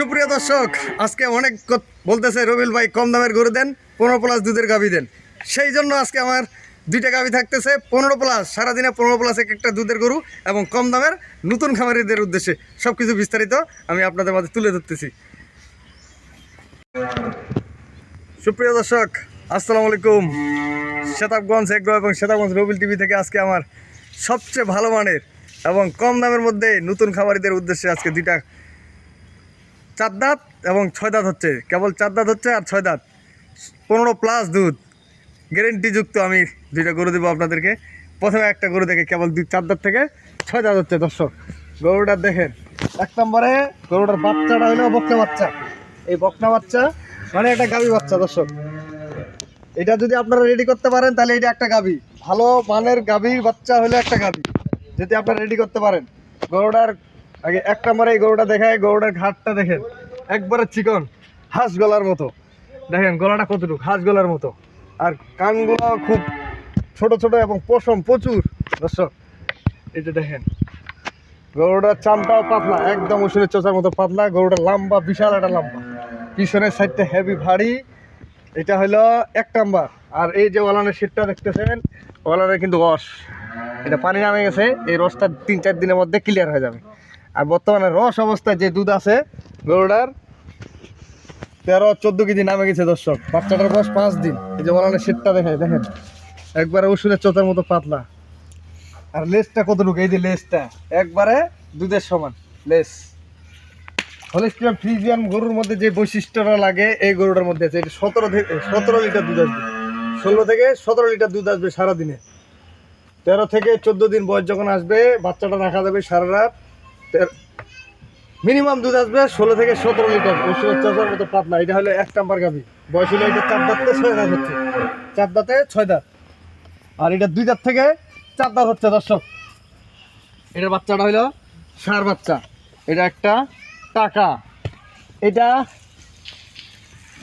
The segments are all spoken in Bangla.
সুপ্রিয় দর্শক, আজকে অনেক বলতেছে রবিল ভাই, কম দামের গরু দেন, পনেরো প্লাস দুধের গাভি দেন। সেই জন্য আজকে আমার দুইটা গাভি থাকতেছে, পনেরো প্লাস সারাদিনে পনেরো প্লাস এক একটা দুধের গরু এবং কম দামের নতুন খামারিদের উদ্দেশ্যে সব কিছু বিস্তারিত আমি আপনাদের মাঝে তুলে ধরতেছি। সুপ্রিয় দর্শক, আসসালামু আলাইকুম। শেতাবগঞ্জ এগ্রো এবং শেতাবগঞ্জ রবিল টিভি থেকে আজকে আমার সবচেয়ে ভালো মানের এবং কম দামের মধ্যে নতুন খামারিদের উদ্দেশ্যে আজকে দুইটা চার দাঁত এবং ছয় দাঁত হচ্ছে। কেবল চার দাঁত হচ্ছে আর ছয় দাঁত। পনেরো প্লাস দুধ। গ্যারেন্টিযুক্ত আমি দুইটা গরু দেবো আপনাদেরকে। প্রথমে একটা গরু দেখে কেবল দুই চার দাঁত থেকে ছয় দাঁত হচ্ছে, দর্শক। গরুটা দেখেন। এক নম্বরে গরুটার বাচ্চাটা হলো বকনা বাচ্চা। এই বকনা বাচ্চা মানে একটা গাভী বাচ্চা, দর্শক। এটা যদি আপনারা রেডি করতে পারেন, তাহলে এটা একটা গাভী। ভালো মানের গাভীর বাচ্চা হলে একটা গাভী। যদি আপনারা রেডি করতে পারেন। গরুটার আগে এক নম্বরে এই গরুটা দেখায়, গরুটার ঘাটটা দেখেন। একবারে চিকন, হাঁস গলার মতো। দেখেন গলাটা কতটুকু, হাঁস গলার মতো। আর কানগুলো খুব ছোট ছোট এবং পশম প্রচুর। দর্শক এটা দেখেন, গরুটার চামটাও পাতলা, একদম ওষুধের চোচার মতো পাতলা, গরুটা লম্বা, বিশাল একটা লম্বা। পিছনের সাইডটা হেভি ভারী। এটা হলো এক নাম্বার। আর এই যে ওলানের শীতটা দেখতেছেন ওলানের কিন্তু রস। এটা পানি নামে গেছে, এই রসটা তিন চার দিনের মধ্যে ক্লিয়ার হয়ে যাবে। আর বর্তমানে রস অবস্থায় যে দুধ আছে, গরুটার তেরো, চোদ্দ কেজি নামে গেছে দর্শক। বাচ্চাটার বয়স পাঁচ দিন। এই যে ওলানের শীতটা দেখে দেখেন। একবারে ওষুধের চোচার মতো পাতলা। আর লেসটা কতটুকু? এই যে লেসটা একবারে দুধের সমান লেস হলিস্টিয়ান ফ্রিজিয়ান গরুর মধ্যে যে বৈশিষ্ট্যটা লাগে, এই গরুটার মধ্যে আছে। এটা সতেরো থেকে সতেরো লিটার দুধ আসবে। ষোলো থেকে সতেরো লিটার দুধ আসবে সারাদিনে। তেরো থেকে চোদ্দ দিন বয়স যখন আসবে, বাচ্চাটা রাখা যাবে সারা রাত মিনিমাম দুধ আসবে ষোলো থেকে সতেরো লিটার। ওষুধের চাষার মতো পাতলা এটা হলো এক নাম্বার গাভি। বয়স হলো এটা চার দাঁতে ছয় দাঁত হচ্ছে। চার দাঁতে ছয় দাঁত। আর এটা দুই দাঁত থেকে চার দাঁত হচ্ছে, দর্শক। এটার বাচ্চাটা হলো সার বাচ্চা। এটা একটা টাকা। এটা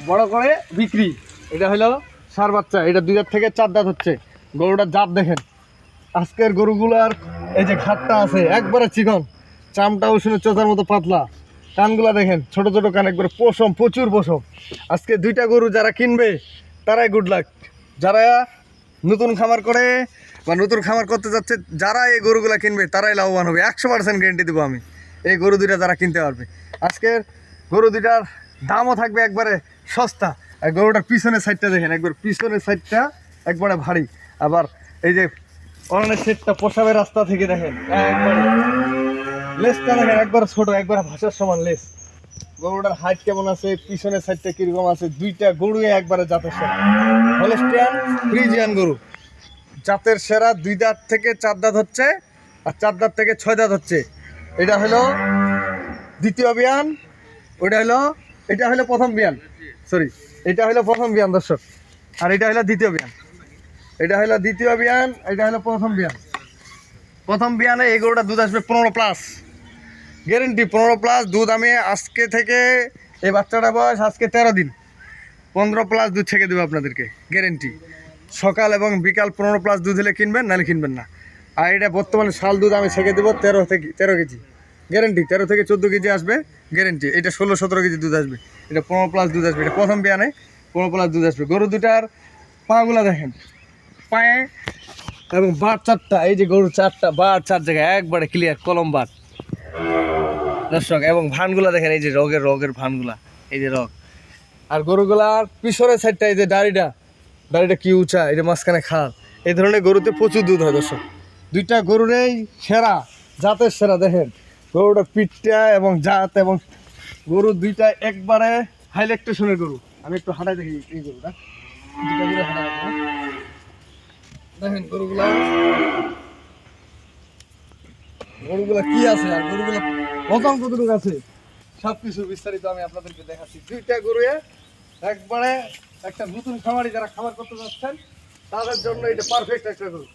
বড় করে বিক্রি। এটা হলো সার বাচ্চা। এটা দুই দাঁত থেকে চার দাঁত হচ্ছে। গরুটার জাত দেখেন। আজকের গরুগুলার এই যে ঘাটটা আছে, একবারে চিকন। চামটা উষুনের চোচার মতো পাতলা। কানগুলা দেখেন, ছোট ছোট কান, একবারে পশম, প্রচুর পশম। আজকে দুইটা গরু যারা কিনবে, তারাই গুড লাক যারা নতুন খামার করে বা নতুন খামার করতে যাচ্ছে, যারা এই গরুগুলা কিনবে, তারাই লাভবান হবে। একশো পার্সেন্ট গ্যারেন্টি দেবো আমি। এই গরু দুইটা যারা কিনতে পারবে। আজকের গরু দুইটার দামও থাকবে একবারে সস্তা। আর গরুটার পিছনের সাইডটা দেখেন, একবার পিছনের সাইডটা একবারে ভারী। আবার এই যে অনেক সেটটা পোষাবে রাস্তা থেকে দেখেন, একবারে। লেসটা দেখেন একবার ছোট, একবার ভাষার সমান লেস। গরুটার হাইট কেমন আছে? পিছনের সাইডটা কীরকম আছে? দুইটা গরু একবারে জাতের সেরা। হলস্টিয়ান ফ্রিজিয়ান গরু। জাতের সেরা দুই দাঁত থেকে চার দাঁত হচ্ছে আর চার দাঁত থেকে ছয় দাঁত হচ্ছে। এটা হলো দ্বিতীয় বিয়ান ওটা হলো, এটা হলো প্রথম বিয়ান। সরি এটা হলো প্রথম বিয়ান, দর্শক। আর এটা হলো দ্বিতীয় বিয়ান। এটা হলো দ্বিতীয় বিয়ান, এটা হলো প্রথম বিয়ান। প্রথম বিয়ানে এই গরুটা দুধ আসবে পনেরো প্লাস গ্যারেন্টি, পনেরো প্লাস দুধ আমি আজকে থেকে এই বাচ্চাটা বয়স আজকে তেরো দিন। পনেরো প্লাস দুধ ছেঁকে দেবো আপনাদেরকে, গ্যারেন্টি। সকাল এবং বিকাল পনেরো প্লাস দুধ হলে কিনবেন, নাহলে কিনবেন না। আর এটা বর্তমানে শাল দুধ আমি ছেঁকে দেবো তেরো থেকে তেরো কেজি। গ্যারেন্টি, তেরো থেকে চোদ্দ কেজি আসবে, গ্যারেন্টি। এটা ষোলো সতেরো কেজি দুধ আসবে। এটা পনেরো প্লাস দুধ আসবে। এটা প্রথম বিয়ানে পনেরো প্লাস দুধ আসবে। গরু দুটার পাগুলা দেখেন। পায়ে এবং বার চারটা, এই যে গরু চারটা বার চার জায়গায় একবারে ক্লিয়ার কলম বার দর্শক, এবং ভানগুলা দেখেন, এই যে রোগের রোগের ভানগুলা, এই যে রোগ। আর গরুগুলার পিছনের সাইডটা এই যে দাড়িটা দাড়িটা কি উঁচা, এই যে মাঝখানে খাল, এই ধরনের গরুতে প্রচুর দুধ হয় দর্শক। দুইটা গরুরেই সেরা, জাতের সেরা, দেখেন। গরুটা পিঠটা এবং জাত এবং গরু দুইটা একবারে হাইলেকটেশনের গরু। আমি একটু হাঁটাই দেখি এই গরুটা। গরু দেখেন গরুগুলা। গরুগুলা কি আছে আর গরুগুলা আছে? সব কিছু বিস্তারিত আমি আপনাদেরকে দেখাচ্ছি। দুইটা গরু একবারে একটা নতুন খামারি যারা খাবার করতে যাচ্ছেন, তাদের জন্য এটা পারফেক্ট একটা গরু।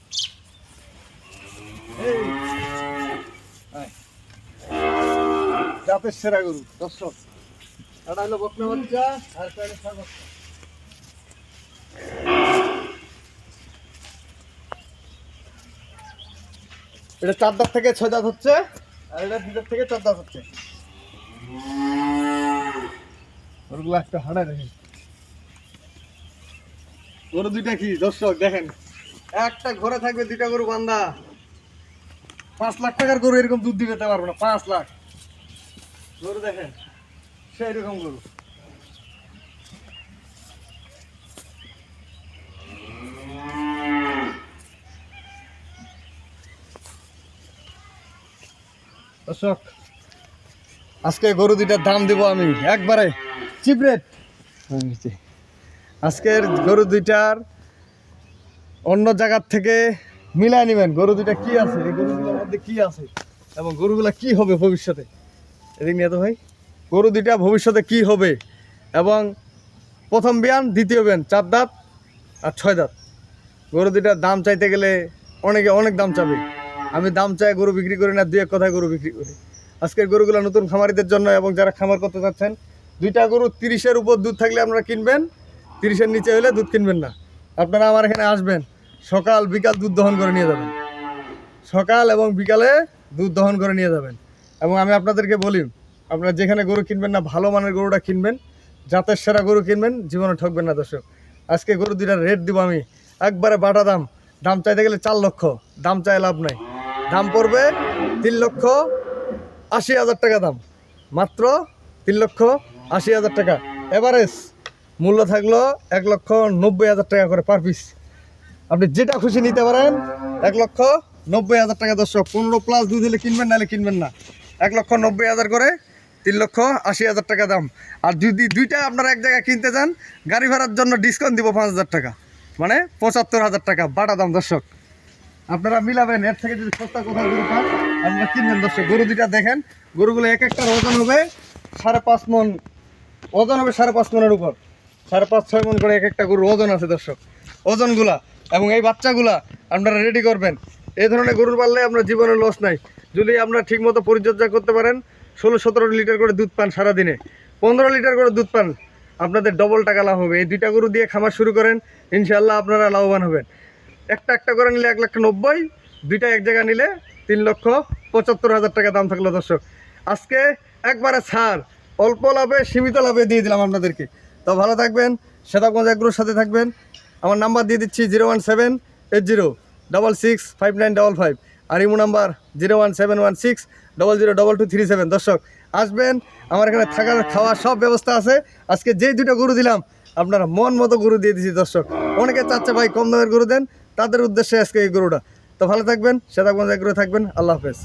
জাতের সেরা গরু, দর্শক। এটা হলো বকনা বাচ্চা আর হলো এটা চার দাঁত থেকে ছয় দাঁত হচ্ছে। আর এটা ভিতর থেকে চার দাঁত হচ্ছে। ওরগুলো একটা হাঁটায় দেখেন। গরু দুইটা কি? দর্শক, দেখেন। একটা ঘরে থাকবে, দুইটা গরু বান্ধা পাঁচ লাখ টাকার গরু এরকম দুধ দিতে পারব না, পাঁচ লাখ। গরু দেখেন সেই রকম গরু। দর্শক, আজকে গরু দুইটার দাম দিব আমি। একবারে চিপ রেট আজকের গরু দুইটার অন্য জায়গার থেকে মিলাই নেবেন। গরু দুইটা কি আছে? এই গরুগুলোর মধ্যে কি আছে? এবং গরুগুলা কি হবে ভবিষ্যতে? এদিক নিয়ে তো ভাই, গরু দুইটা ভবিষ্যতে কি হবে? এবং প্রথম বিয়ান দ্বিতীয় বিয়ান চার দাঁত আর ছয় দাঁত। গরু দুইটার দাম চাইতে গেলে অনেকে অনেক দাম চাবে। আমি দাম চাই গরু বিক্রি করি না, দুই এক কথায় গরু বিক্রি করি। আজকের গরুগুলো নতুন খামারিদের জন্য এবং যারা খামার করতে চাচ্ছেন, দুইটা গরু তিরিশের উপর দুধ থাকলে আপনারা কিনবেন, তিরিশের নিচে হলে দুধ কিনবেন না। আপনারা আমার এখানে আসবেন, সকাল, বিকাল দুধ দহন করে নিয়ে যাবেন। সকাল এবং বিকালে দুধ দহন করে নিয়ে যাবেন। এবং আমি আপনাদেরকে বলি, আপনারা যেখানে গরু কিনবেন না, ভালো মানের গরুটা কিনবেন, জাতের সেরা গরু কিনবেন, জীবনে ঠকবেন না দর্শক। আজকে গরু দুইটার রেট দিব আমি, একবারে বাটা দাম। দাম চাইতে গেলে চার লক্ষ, দাম চাই লাভ নাই। দাম পড়বে তিন লক্ষ আশি হাজার টাকা দাম। মাত্র তিন লক্ষ আশি হাজার টাকা। এভারেজ মূল্য থাকল এক লক্ষ নব্বই হাজার টাকা করে পার পিস আপনি যেটা খুশি নিতে পারেন, এক লক্ষ নব্বই হাজার টাকা দর্শক। পনেরো প্লাস দুধ দিলে কিনবেন, নাহলে কিনবেন না। এক লক্ষ নব্বই হাজার করে তিন লক্ষ আশি হাজার টাকা দাম। আর যদি দুইটা আপনারা এক জায়গায় কিনতে চান, গাড়ি ভাড়ার জন্য ডিসকাউন্ট দিব পাঁচ হাজার টাকা। মানে পঁচাত্তর হাজার টাকা, বাটা দাম দর্শক। আপনারা মিলাবেন, এর থেকে যদি সস্তা কোথাও গরু পান আপনারা কিনবেন দর্শক গরু দুইটা দেখেন, গরুগুলো এক একটার ওজন হবে সাড়ে পাঁচ মন, ওজন হবে সাড়ে পাঁচ মনের উপর। সাড়ে পাঁচ, ছয় মন করে এক একটা গরুর ওজন আছে, দর্শক। ওজনগুলা এবং এই বাচ্চাগুলা আপনারা রেডি করবেন। এই ধরনের গরুর পাললে আপনার জীবনে লস নাই। যদি আপনারা ঠিকমতো পরিচর্যা করতে পারেন, ষোলো, সতেরো লিটার করে দুধ পান সারাদিনে। পনেরো লিটার করে দুধ পান, আপনাদের ডবল টাকা লাভ হবে। এই দুইটা গরু দিয়ে খামার শুরু করেন ইনশাল্লাহ আপনারা লাভবান হবেন। একটা একটা করে নিলে এক লক্ষ নব্বই, দুইটা এক জায়গা নিলে তিন লক্ষ পঁচাত্তর হাজার টাকা দাম থাকল দর্শক। আজকে একবারে ছাড়, অল্প লাভে, সীমিত লাভে দিয়ে দিলাম আপনাদেরকে। তো ভালো থাকবেন সেটা শ্বেতাগঞ্জ এগ্রোর সাথে থাকবেন। আমার নাম্বার দিয়ে দিচ্ছি zero one seven eight zero double six five nine double five আর imo number zero one seven one six double zero double two three seven. দর্শক, আসবেন, আমার এখানে থাকার খাওয়ার সব ব্যবস্থা আছে। আজকে যেই দুটো গরু দিলাম, আপনারা মন মতো গরু দিয়ে দিচ্ছি দর্শক। অনেকে চাচ্ছে ভাই কম দামের গরু দেন তাদের উদ্দেশ্যে আজকে এই গরুটা। তো ভালো থাকবেন শ্বেতাগঞ্জ এগ্রো থাকবেন আল্লাহ হাফেজ।